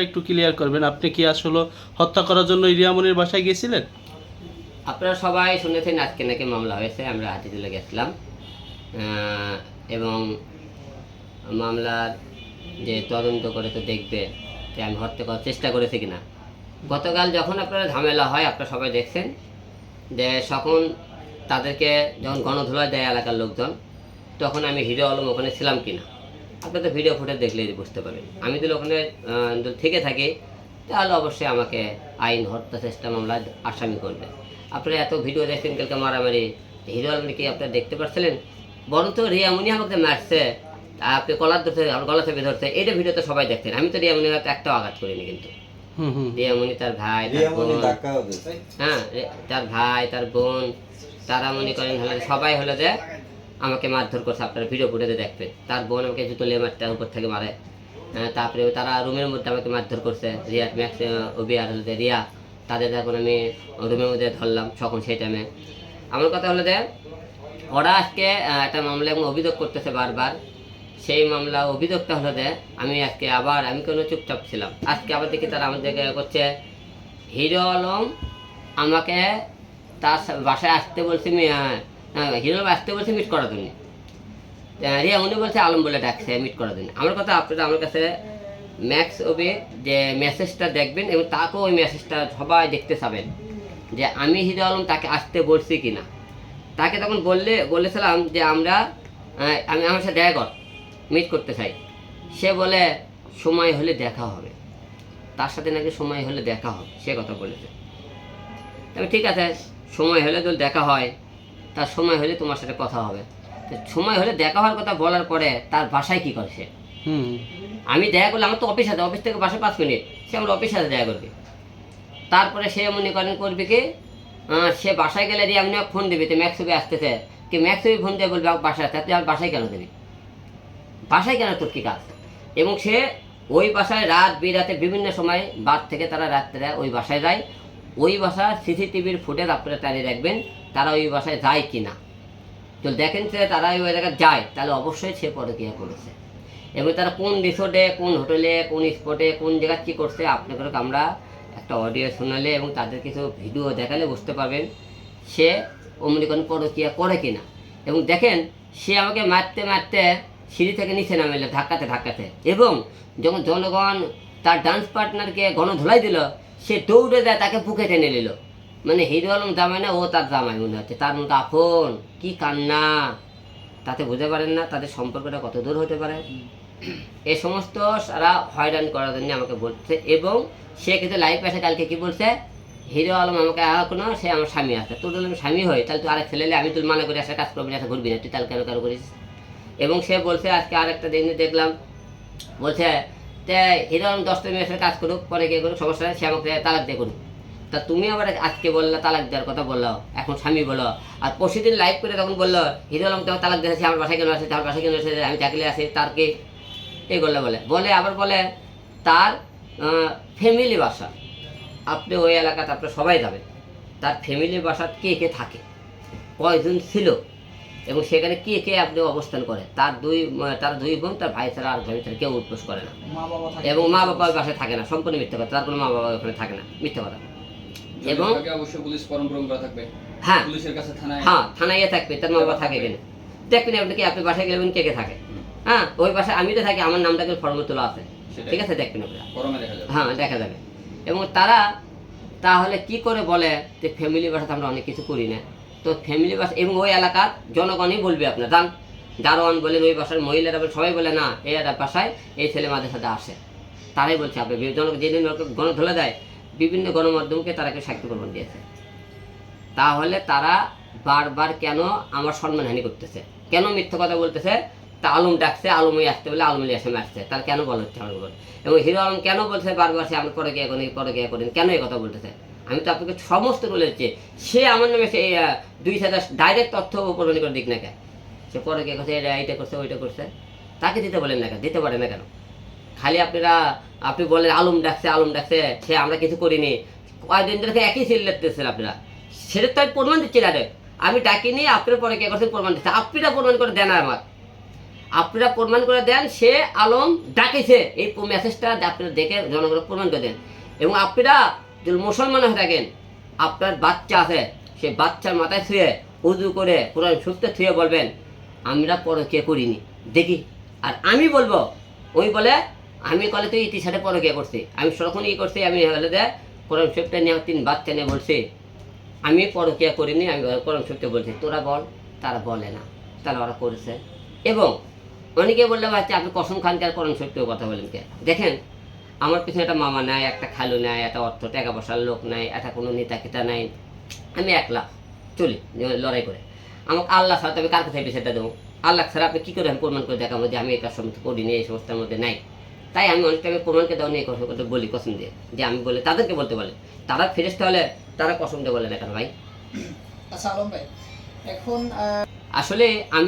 একটু ক্লিয়ার করবেন। আপনি কি আসলে হত্যা করার জন্য ইরিয়ামনির বাসায় গিয়েছিলেন? আপনারা সবাই শুনেছেন আজকে নাকি মামলা হয়েছে আমরা হাতিতুলে গেছিলাম। আহ, এবং মামলার যে তদন্ত করে তো দেখবে যে আমি হত্যা করার চেষ্টা করেছি কিনা। গতকাল যখন আপনারা ঝামেলা হয় আপনারা সবাই দেখছেন যে তখন তাদেরকে যখন গণধোলা দেয় এলাকার লোকজন তখন আমি হিরো আলম ওখানে ছিলাম কিনা। আপনারা তো ভিডিও ফুটেজ দেখলেই বুঝতে পারবেন। আমি যদি ওখানে যদি থেকে থাকি তাহলে অবশ্যই আমাকে আইন হত্যা চেষ্টা মামলা আসামি করবে। আপনারা এত ভিডিও দেখছেন কালকে মারামারি হিরো আলমকে কি আপনারা দেখতে পাচ্ছিলেন বরঞ্চ রিয়ামুনি আমাকে মারছে আপনি কলার ধরছে আমার গলা থেকে ধরছে এটা ভিডিও তো সবাই দেখতেন। আমি তো রিয়ামুনি হাতে একটাও আঘাত করিনি কিন্তু। হুম তার ভাই তার বোন। হ্যাঁ তার ভাই তার বোন তারা মনে করেন হলে সবাই হলো যে আমাকে মারধর করছে, আপনারা ভিডিও ফুটেতে দেখবেন। তার বোন আমাকে জুতো লিয়ে মারতে উপর থেকে মারে। তারপরে তারা রুমের মধ্যে আমাকে মারধর করছে রিয়া ম্যাক্স ওবি আর হলো রিয়া। তাদের এখন আমি রুমের মধ্যে ধরলাম তখন সেই টাইমে আমার কথা হলো যে, ওরা আজকে একটা মামলা এবং অভিযোগ করতেছে বারবার। সেই মামলা অভিযোগটা হলো যে, আমি আজকে আবার, আমি কোনো চুপচাপ ছিলাম। আজকে আবার দেখি তারা আমাদেরকে করছে, হিরো আলম আমাকে তার বাসায় আসতে বলছে মি- আহ, হিরো আসতে বলছে মিট করার জন্য রিয়া উনি বলছে আলম বলে ডাকছে মিট করার জন্য আমার কথা আপনারা আমার কাছে ম্যাক্স ওবে যে মেসেজটা দেখবেন এবং তাকেও ওই মেসেজটা সবাই দেখতে চাবেন যে আমি হিরো আলম তাকে আসতে বলছি কি না তাকে তখন বললে বলেছিলাম যে আমরা আমি আমার সাথে দেখা কর মিট করতে চাই। সে বলে সময় হলে দেখা হবে। তার সাথে নাকি সময় হলে দেখা হবে সে কথা বলেছে। তবে ঠিক আছে সময় হলে যদি দেখা হয় তার সময় হলে তোমার সাথে কথা হবে। তো সময় হলে দেখা হওয়ার কথা বলার পরে তার বাসায় কি করে সে? হুম। আমি দেখা করলে আমার তো অফিস আছে অফিস থেকে বাসায় পাঁচ মিনিট সে আমার অফিস আছে দেখা করবে। তারপরে সে মনে করেন করবে কি সে বাসায় গেলে দিয়ে আপনি ফোন দেবে তো ম্যাক্সবি আসতেছে। কি ম্যাক্সবি ফোন দিয়ে বলবে আমার বাসায় আসতে তুই আমার বাসায় কেন দেবি? বাসায় কেন তোর কি কাজ? এবং সে ওই বাসায় রাত বিরাতে বিভিন্ন সময় বাদ থেকে তারা রাত্রে ওই বাসায় যায়। ওই বাসার সিসিটিভির ফুটেজ আপনারা টানিয়ে রাখবেন। তারা ওই বাসায় যায় কি না তো দেখেন যে তারা ওই জায়গায় যায়, তাহলে অবশ্যই সে পরকিয়া করেছে। এবং তারা কোন রিসোর্টে কোন হোটেলে কোন স্পটে কোন জায়গায় কী করছে আপনাকে আমরা একটা অডিও শোনালে এবং তাদের কিছু ভিডিও দেখালে বুঝতে পারবেন সে অমনি কোনো করে কিনা। এবং দেখেন, সে আমাকে মারতে মারতে সিঁড়ি থেকে নিচে নামিল ধাক্কাতে ধাক্কাতে। এবং যখন জনগণ তার ডান্স পার্টনারকে গণধোলাই দিল, সে দৌড়ে যায়, তাকে বুকে টেনে নিল। মানে হিরো আলম জামাই না, ও তার জামাই মনে হচ্ছে। তার মতো আপন, কি কান্না। তাতে বুঝতে পারেন না, তাদের সম্পর্কটা কত দূর হতে পারে। এ সমস্ত সারা হয়রান করার জন্য আমাকে বলছে এবং সে কিন্তু লাইভ আসে কালকে কি বলছে? হিরো আলম আমাকে এখনও সে আমার স্বামী আছে। তোর আমি স্বামী হই, তাহলে তুই আরেক ছেলে আমি তুই মানা করি আসে কাজ করবি আসে ঘুরবি না। তুই তাহলে কেন কেন করিস? এবং সে বলছে, আজকে আরেকটা দিন দেখলাম। বলছে হিরো আলম দশটা মেয়ের কাজ করুক, পরে গিয়ে করুক, সমস্যা সে আমাকে তালাক দিয়ে করুক। তা তুমি আবার আজকে বললা তালাক দেওয়ার কথা বলল। এখন স্বামী বলো আর পরশুদিন লাইভ করে তখন বলল হিরো আলম তোমার তালাক দিয়েছে আমার বাসায় কেন আসে আমার বাসায় কেন আসে আমি চাকরি আসি তার কি? এগুলো বলে। বলে আবার বলে তার ফ্যামিলি বাসা। আপনি ওই এলাকাতে আপনি সবাই যাবেন। তার ফ্যামিলি বাসা কে কে থাকে? কয়জন ছিল? এবং সেখানে কে কে আপনি অবস্থান করে তার দুই তার দুই বোন তার ভাই ছাড়া আর ভাই ছাড়া কেউ উৎপোষ করে না। এবং মা বাবা বাসায় থাকে না সম্পূর্ণ মিথ্যা কথা। তার কোনো মা বাবা ওখানে থাকে না মিথ্যা কথা। এবং এবং অবশ্যই পুলিশ পরম্পরম থাকবে। হ্যাঁ। পুলিশের কাছে থানায় হ্যাঁ থানায় থাকবে তার মা বাবা থাকে দেখবেন আপনি কি আপনি বাসায় গেলেন কে কে থাকে? হ্যাঁ ওই বাসায় আমি তো থাকি আমার নামটা কিন্তু ফর্মে তোলা আছে। ঠিক আছে দেখবেন আপনারা হ্যাঁ দেখা যাবে। এবং তারা তাহলে কি করে বলে যে ফ্যামিলি বাসাতে আমরা অনেক কিছু করি না? তো ফ্যামিলি বাসা এবং ওই এলাকার জনগণই বলবে আপনার জান? দারোয়ান বলেন ওই বাসার মহিলারা বলে সবাই বলে না এই একটা বাসায় এই ছেলে মাদের সাথে আসে। তারাই বলছে আপনি জন যেদিন গণধোলা দেয় বিভিন্ন গণমাধ্যমকে তারা কেউ সাক্ষী প্রমাণ দিয়েছে। তাহলে তারা বারবার কেন আমার সম্মানহানি করতেছে? কেন মিথ্যা কথা বলতেছে? তা আলম ডাকছে, আলমই আসতে বলে আলমলি আসে আসছে। তার কেন বলা হচ্ছে আমার এবং হিরো আলম কেন বলছে বারবার সে আমি পরে গিয়ে করেন, পরে গিয়ে করেন, কেন এই কথা বলতেছে? আমি তো আপনাকে সমস্ত বলেছি সে আমার নামে সে দুই হাজার ডাইরেক্ট তথ্য প্রমাণ করে দিক না কেন? সে পরে গিয়ে করছে এটা এইটা করছে, ওইটা করছে। তাকে দিতে বলেন না কেন? দিতে পারে না কেন? খালি আপনারা, আপনি বলেন, আলম ডাকছে আলম ডাকছে সে আমরা কিছু করিনি। কয়েকদিন ধরে একই সিল লিখতেছেন আপনারা। সেটা তো আমি প্রমাণ দিচ্ছি না। আমি ডাকিনি, আপনার পরে কে করছেন প্রমাণ দিচ্ছে। আপনারা প্রমাণ করে দেন আমার আপনারা প্রমাণ করে দেন, সে, আলম ডাকেছে। এই মেসেজটা আপনারা দেখে জনগণ প্রমাণ করে দেন। এবং আপনারা যদি মুসলমান হয়ে থাকেন, আপনার বাচ্চা আছে, সে বাচ্চার মাথায় ছুঁয়ে উজু করে কোরআন সুস্থ ছুঁয়ে বলবেন, আমরা পরে কে করিনি? দেখি। আর আমি বলব, ওই বলে আমি কলে তুই টি শার্টে পরকে করছি? আমি সরখন ই করছি, আমি হলে দে কোরআন শরীফটা নিয়ে তিন বাচ্চা নিয়ে বলছি। আমি পরকিয়া করিনি, আমি কোরআন শরীফটা বলছি, তোরা বল, তারা বলে না তারা ওরা করেছে। এবং অনেকে বললে বাচ্চা আপনি কসম খানকে আর কোরআন শরীফেও কথা বলেন কে? দেখেন, আমার পিছনে একটা মামা নাই, একটা খালু নাই, একটা অর্থ টাকা পয়সার লোক নাই, একটা কোনো নেতা কেতা নাই। আমি একলা, চলি, লড়াই করে। আমাকে আল্লাহ তো আমি কার কোথায় বিষয়টা দেবো? আল্লাহ ছাড়া আপনি কী করে আমি প্রমাণ করে দেখাবো যে আমি কাজ সমস্ত করিনি, এই সমস্যার মধ্যে নাই? তাই আমি অনেক টাইমে প্রমাণকে দেওয়া নিয়ে কথা বলি কসম দিয়ে। যে আমি বলে তাদেরকে বলতে বলে। তারা ফেরেস্তে হলে তারা কসম দিয়ে বলে না কেন ভাই? আচ্ছা আলম ভাই এখন আসলে আমি